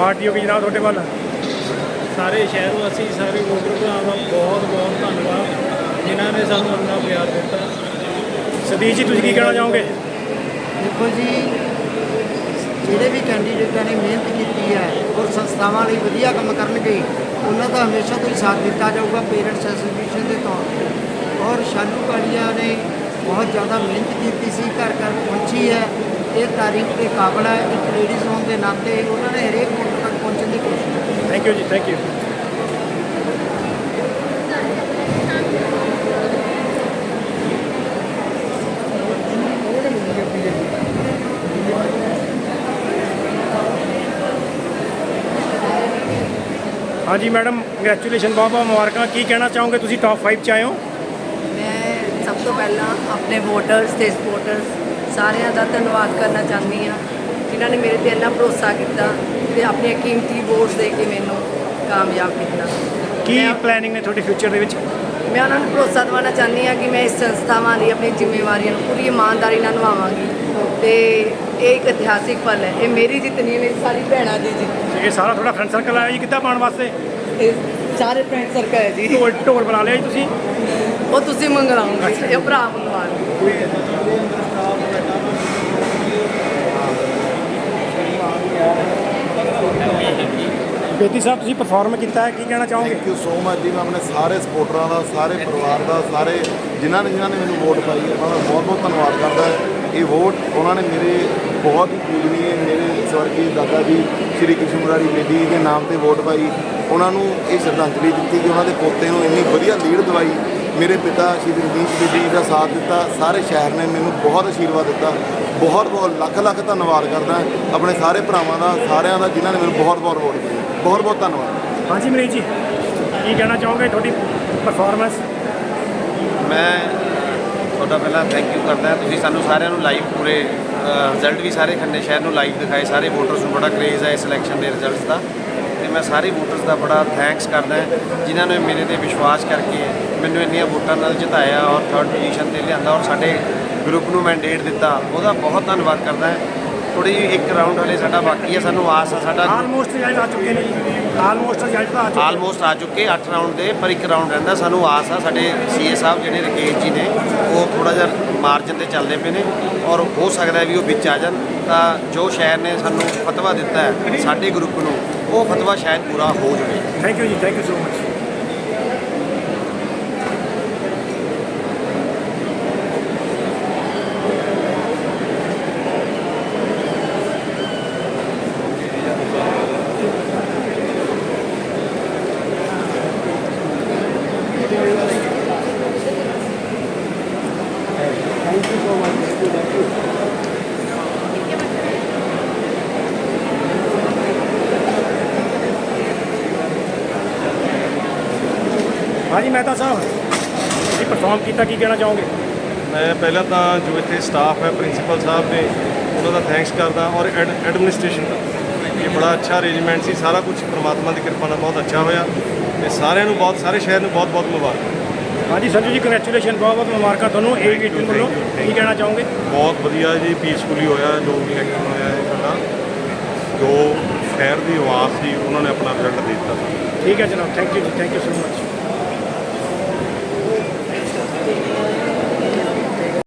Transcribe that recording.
Party ਹੋ ਗਈ ਜਨਾਬ ਤੁਹਾਡੇ ਵੱਲ? ਸਾਰੇ ਸ਼ਹਿਰ ਵਾਸੀ ਸਾਰੇ ਵੋਟਰ ਭਰਾਵਾਂ ਦਾ ਬਹੁਤ ਬਹੁਤ ਧੰਨਵਾਦ ਜਿਨ੍ਹਾਂ ਨੇ ਸਾਨੂੰ ਇੰਨਾ ਪਿਆਰ ਦਿੱਤਾ। ਸਤੀਸ਼ ਜੀ ਤੁਸੀਂ ਕੀ ਕਹਿਣਾ ਚਾਹੋਗੇ? ਦੇਖੋ ਜੀ ਜਿਹੜੇ ਵੀ ਕੈਂਡੀਡੇਟਾਂ ਨੇ ਮਿਹਨਤ ਕੀਤੀ ਹੈ ਔਰ ਸੰਸਥਾਵਾਂ ਲਈ ਵਧੀਆ ਕੰਮ ਕਰਨਗੇ ਉਹਨਾਂ ਦਾ ਹਮੇਸ਼ਾ ਤੋਂ ਹੀ ਸਾਥ ਦਿੱਤਾ ਜਾਊਗਾ ਪੇਰੈਂਟਸ ਐਸੋਸੀਏਸ਼ਨ ਦੇ ਤੌਰ ਤੇ। ਔਰ ਸ਼ਾਲੂ ਕਾਲੀਆ ਨੇ ਬਹੁਤ ਜ਼ਿਆਦਾ ਮਿਹਨਤ ਕੀਤੀ ਸੀ ਘਰ ਘਰ ਪਹੁੰਚੀ ਹੈ। ਇਹ ਤਾਰੀਖ ਦੇ ਕਾਬਲ ਹੈ ਇੱਕ ਲੇਡੀਜ਼ ਹੋਣ ਦੇ ਨਾਤੇ ਉਹਨਾਂ ਨੇ ਹਰੇਕ ਵੋਟਰ ਤੱਕ ਪਹੁੰਚਣ ਦੀ ਕੋਸ਼ਿਸ਼ ਕੀਤੀ। ਥੈਂਕ ਯੂ ਜੀ ਥੈਂਕ ਯੂ ਹਾਂਜੀ ਮੈਡਮ ਕੰਗ੍ਰੈਚੁਲੇਸ਼ਨ ਬਹੁਤ ਬਹੁਤ ਮੁਬਾਰਕਾਂ। ਕੀ ਕਹਿਣਾ ਚਾਹੋਗੇ? ਤੁਸੀਂ ਟਾਪ 5 ਚ ਆਏ ਹੋ? ਮੈਂ ਸਭ ਤੋਂ ਪਹਿਲਾਂ ਆਪਣੇ ਵੋਟਰਸ ਤੇ ਸਪੋਰਟਰਸ ਸਾਰਿਆਂ ਦਾ ਧੰਨਵਾਦ ਕਰਨਾ ਚਾਹੁੰਦੀ ਹਾਂ। ਜਿਨ੍ਹਾਂ ਨੇ ਮੇਰੇ ਤੇ ਇੰਨਾ ਭਰੋਸਾ ਕੀਤਾ ਤੇ ਆਪਣੀਆਂ ਕੀਮਤੀ ਵੋਟਸ ਦੇ ਕੇ ਮੈਨੂੰ ਕਾਮਯਾਬ ਕੀਤਾ। ਕੀ ਪਲੈਨਿੰਗ ਨੇ ਤੁਹਾਡੇ ਫਿਊਚਰ ਦੇ ਵਿੱਚ? ਮੈਂ ਉਹਨਾਂ ਨੂੰ ਭਰੋਸਾ ਦਿਵਾਉਣਾ ਚਾਹੁੰਦੀ ਹਾਂ ਕਿ ਮੈਂ ਇਸ ਸੰਸਥਾਵਾਂ ਲਈ ਆਪਣੀ ਜ਼ਿੰਮੇਵਾਰੀਆਂ ਨੂੰ ਪੂਰੀ ਇਮਾਨਦਾਰੀ ਨਾਲ ਨਿਭਾਵਾਂਗੀ। ਤੇ ਇਹ ਇੱਕ ਇਤਿਹਾਸਿਕ ਪਲ ਹੈ। ਇਹ ਮੇਰੀ ਜਿੱਤ ਨਹੀਂ ਮੇਰੀ ਸਾਰੀ ਭੈਣਾਂ ਦੀ ਜਿੱਤ। ਇਹ ਸਾਰਾ ਤੁਹਾਡਾ ਫਰੈਂਡ ਸਰਕਲ ਆਇਆ ਜੀ ਕਿੱਦਾਂ ਪਾਉਣ ਵਾਸਤੇ? ਇਹ ਸਾਰੇ ਫਰੈਂਡ ਸਰਕਲ ਹੈ ਜੀ। ਢੋਲ ਢੋਲ ਬਣਾ ਲਿਆ ਜੀ ਤੁਸੀਂ? ਉਹ ਤੁਸੀਂ ਮੰਗਵਾਉਂਗੇ ਇਹ ਭਰਾ ਮੰਗਵਾਉਣਗੇ ਬੇਦੀ ਸਾਹਿਬ, ਤੁਸੀਂ ਪਰਫਾਰਮ ਕੀਤਾ ਹੈ, ਕੀ ਕਹਿਣਾ ਚਾਹੋਗੇ? ਥੈਂਕ ਯੂ ਸੋ ਮਚ ਜੀ, ਮੈਂ ਆਪਣੇ ਸਾਰੇ ਸਪੋਰਟਰਾਂ ਦਾ, ਸਾਰੇ ਪਰਿਵਾਰ ਦਾ, ਸਾਰੇ ਜਿਨ੍ਹਾਂ ਨੇ ਜਿਨ੍ਹਾਂ ਨੇ ਮੈਨੂੰ ਵੋਟ ਪਾਈ ਹੈ, ਉਹਨਾਂ ਦਾ ਬਹੁਤ ਬਹੁਤ ਧੰਨਵਾਦ ਕਰਦਾ ਇਹ ਵੋਟ ਉਹਨਾਂ ਨੇ ਮੇਰੇ ਬਹੁਤ ਹੀ ਪੂਜਨੀਏ ਮੇਰੇ ਸਵਰਗੀ ਦਾਦਾ ਜੀ, ਸ਼੍ਰੀ ਕ੍ਰਿਸ਼ਨ ਮੁਰਾਰੀ ਬੇਦੀ ਦੇ ਨਾਮ ਤੇ ਵੋਟ ਪਾਈ। ਉਹਨਾਂ ਨੂੰ ਇਹ ਸ਼ਰਧਾਂਜਲੀ ਦਿੱਤੀ ਕਿ ਉਹਨਾਂ ਦੇ ਪੋਤੇ ਨੂੰ ਇੰਨੀ ਵਧੀਆ ਲੀਡ ਦਵਾਈ, ਮੇਰੇ ਪਿਤਾ ਸ਼੍ਰੀ ਰਣਜੀਤ ਬੇਦੀ ਜੀ ਦਾ ਸਾਥ ਦਿੱਤਾ, ਸਾਰੇ ਸ਼ਹਿਰ ਨੇ ਮੈਨੂੰ ਬਹੁਤ ਆਸ਼ੀਰਵਾਦ ਦਿੱਤਾ। ਬਹੁਤ ਬਹੁਤ, ਲੱਖ ਲੱਖ ਧੰਨਵਾਦ ਕਰਦਾ ਆਪਣੇ ਸਾਰੇ ਭਰਾਵਾਂ ਦਾ, ਸਾਰਿਆਂ ਦਾ, ਜਿਨ੍ਹਾਂ ਨੇ ਮੈਨੂੰ ਬਹੁਤ ਬਹੁਤ ਵੋਟ ਪਾਈ। ਬਹੁਤ ਬਹੁਤ ਧੰਨਵਾਦ। ਹਾਂਜੀ ਮਰੀਜ ਜੀ ਕੀ ਕਹਿਣਾ ਚਾਹੋਗੇ ਤੁਹਾਡੀ ਪਰਫਾਰਮੈਂਸ ਮੈਂ ਤੁਹਾਡਾ ਪਹਿਲਾਂ ਥੈਂਕ ਯੂ ਕਰਦਾ। ਤੁਸੀਂ ਸਾਨੂੰ ਸਾਰਿਆਂ ਨੂੰ ਲਾਈਵ ਪੂਰੇ ਰਿਜ਼ਲਟ ਵੀ ਸਾਰੇ ਖੰਨੇ ਸ਼ਹਿਰ ਨੂੰ ਲਾਈਵ ਦਿਖਾਏ। ਸਾਰੇ ਵੋਟਰਸ ਨੂੰ ਬੜਾ ਕ੍ਰੇਜ਼ ਹੈ ਇਸ ਇਲੈਕਸ਼ਨ ਦੇ ਰਿਜ਼ਲਟਸ ਦਾ। ਤੇ ਮੈਂ ਸਾਰੇ ਵੋਟਰਸ ਦਾ ਬੜਾ ਥੈਂਕਸ ਕਰਦਾ ਜਿਨ੍ਹਾਂ ਨੇ ਮੇਰੇ ਤੇ ਵਿਸ਼ਵਾਸ ਕਰਕੇ ਮੈਨੂੰ ਇੰਨੀਆਂ ਵੋਟਾਂ ਨਾਲ ਜਿਤਾਇਆ ਔਰ ਥਰਡ ਪੋਜੀਸ਼ਨ ਤੇ ਲਿਆਂਦਾ ਔਰ ਸਾਡੇ ਗਰੁੱਪ ਨੂੰ ਮੈਂਡੇਟ ਦਿੱਤਾ। ਉਹਦਾ ਬਹੁਤ ਧੰਨਵਾਦ ਕਰਦਾ ਥੋੜੀ ਜਿਹੀ ਇੱਕ ਰਾਊਂਡ ਹਲੇ ਸਾਡਾ ਬਾਕੀ ਹੈ ਸਾਨੂੰ ਆਸ ਆ ਸਾਡਾ ਆਲਮੋਸਟ ਰਿਜ਼ਲਟ ਆ ਚੁੱਕੇ ਨੇ ਜੀ। ਆਲਮੋਸਟ ਰਿਜ਼ਲਟ ਆ ਚੁੱਕੇ। ਆਲਮੋਸਟ ਆ ਚੁੱਕੇ 8 ਰਾਊਂਡ ਦੇ ਪਰ ਇੱਕ ਰਾਊਂਡ ਰਹਿੰਦਾ ਸਾਨੂੰ ਆਸ ਆ ਸਾਡੇ ਸੀਏ ਸਾਹਿਬ ਜਿਹੜੇ ਰਕੇਸ਼ ਜੀ ਨੇ ਉਹ ਥੋੜਾ ਜਿਹਾ ਮਾਰਜਨ ਤੇ ਚੱਲਦੇ ਪਏ ਨੇ ਔਰ ਹੋ ਸਕਦਾ ਵੀ ਉਹ ਵਿੱਚ ਆ ਜਾਣ ਤਾਂ ਜੋ ਸ਼ਹਿਰ ਨੇ ਸਾਨੂੰ ਫਤਵਾ ਦਿੱਤਾ ਹੈ ਸਾਡੇ ਗਰੁੱਪ ਨੂੰ ਉਹ ਫਤਵਾ ਸ਼ਾਇਦ ਪੂਰਾ ਹੋ ਜਾਵੇ। ਥੈਂਕ ਯੂ ਜੀ ਥੈਂਕ ਯੂ ਸੋ ਮਚ ਹਾਂਜੀ ਮਹਿਤਾ ਸਾਹਿਬ ਤੁਸੀਂ ਪਰਫਾਰਮ ਕੀਤਾ ਕੀ ਕਹਿਣਾ ਚਾਹੋਗੇ? ਮੈਂ ਪਹਿਲਾਂ ਤਾਂ ਜੋ ਇੱਥੇ ਸਟਾਫ ਹੈ ਪ੍ਰਿੰਸੀਪਲ ਸਾਹਿਬ ਨੇ ਉਹਨਾਂ ਦਾ ਥੈਂਕਸ ਕਰਦਾ ਔਰ ਐਡਮਿਨਿਸਟ੍ਰੇਸ਼ਨ ਦਾ। ਇਹ ਬੜਾ ਅੱਛਾ ਅਰੇਂਜਮੈਂਟ ਸੀ ਸਾਰਾ ਕੁਝ ਪ੍ਰਮਾਤਮਾ ਦੀ ਕਿਰਪਾ ਨਾਲ ਬਹੁਤ ਅੱਛਾ ਹੋਇਆ ਤੇ ਸਾਰਿਆਂ ਨੂੰ ਬਹੁਤ ਸਾਰੇ ਸ਼ਹਿਰ ਨੂੰ ਬਹੁਤ ਬਹੁਤ ਮੁਬਾਰਕ। ਹਾਂਜੀ ਸੰਜੂ ਜੀ ਕੰਗ੍ਰੈਚੁਲੇਸ਼ਨ ਬਹੁਤ ਬਹੁਤ ਮੁਬਾਰਕਾਂ ਤੁਹਾਨੂੰ ਏ ਮੀਟਿੰਗ ਵੱਲੋਂ। ਕੀ ਕਹਿਣਾ ਚਾਹੋਗੇ? ਬਹੁਤ ਵਧੀਆ ਜੀ ਪੀਸਫੁਲੀ ਹੋਇਆ ਜੋ ਵੀ ਇਲੈਕਸ਼ਨ ਹੋਇਆ ਹੈ ਸਾਡਾ। ਜੋ ਸ਼ਹਿਰ ਦੀ ਆਵਾਜ਼ ਸੀ ਉਹਨਾਂ ਨੇ ਆਪਣਾ ਰਿਜ਼ਲਟ ਦਿੱਤਾ। ਠੀਕ ਹੈ ਜਨਾਬ ਥੈਂਕ ਯੂ ਜੀ ਥੈਂਕ ਯੂ ਸੋ ਮਚ